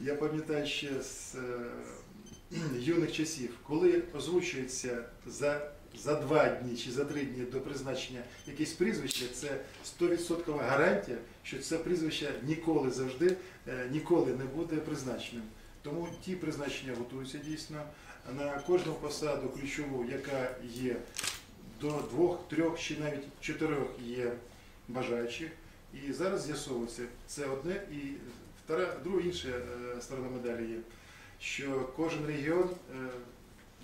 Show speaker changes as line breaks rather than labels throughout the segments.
Я пам'ятаю ще з е, юних часів, коли озвучується за, за два дні чи за три дні до призначення якесь прізвище, це 100% гарантія, що це прізвище ніколи завжди е, ніколи не буде призначеним. Тому ті призначення готуються дійсно на кожну посаду ключову, яка є до двох, трьох чи навіть чотирьох є бажаючих. І зараз з'ясовується це одне і друга інша е, сторона медалі є, що кожен регіон е,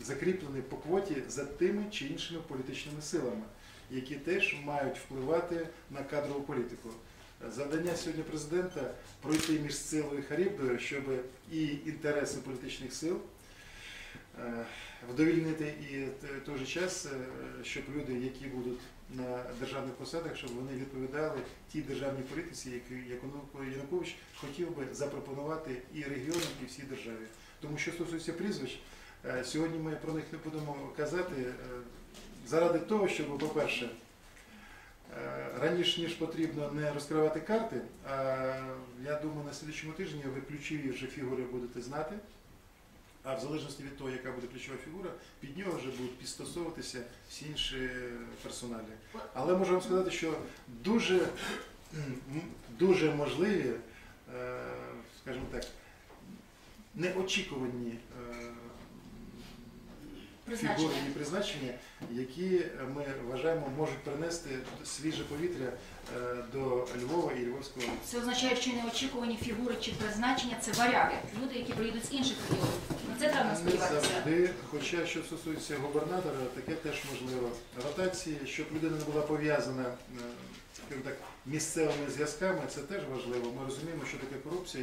закріплений по квоті за тими чи іншими політичними силами, які теж мають впливати на кадрову політику. Завдання сьогодні президента пройти між силою і харібдою, щоб і інтереси політичних сил вдовільнити і в той же час, е, щоб люди, які будуть на державних посадах, щоб вони відповідали тій державній політиці, яку Янукович хотів би запропонувати і регіонам, і всій державі. Тому що стосується прізвищ, е, сьогодні ми про них не будемо казати е, заради того, щоб, по-перше, е, раніше ніж потрібно не розкривати карти, а я думаю, на слідчому тижні ви ключові вже фігури будете знати. А в залежності від того, яка буде ключова фігура, під нього вже будуть підстосовуватися всі інші персоналі. Але можу вам сказати, що дуже, дуже можливі, е, скажімо так, неочікувані
Призначення.
фігури і призначення, які ми вважаємо можуть принести свіже повітря е, до Львова і Львовського.
Це означає, що неочікувані фігури чи призначення це варяги, люди, які приїдуть з інших регіонів. На це треба
Не
сподіватися.
завжди, хоча що стосується губернатора, таке теж можливо. Ротації, щоб людина не була пов'язана е, так, місцевими зв'язками, це теж важливо. Ми розуміємо, що таке корупція.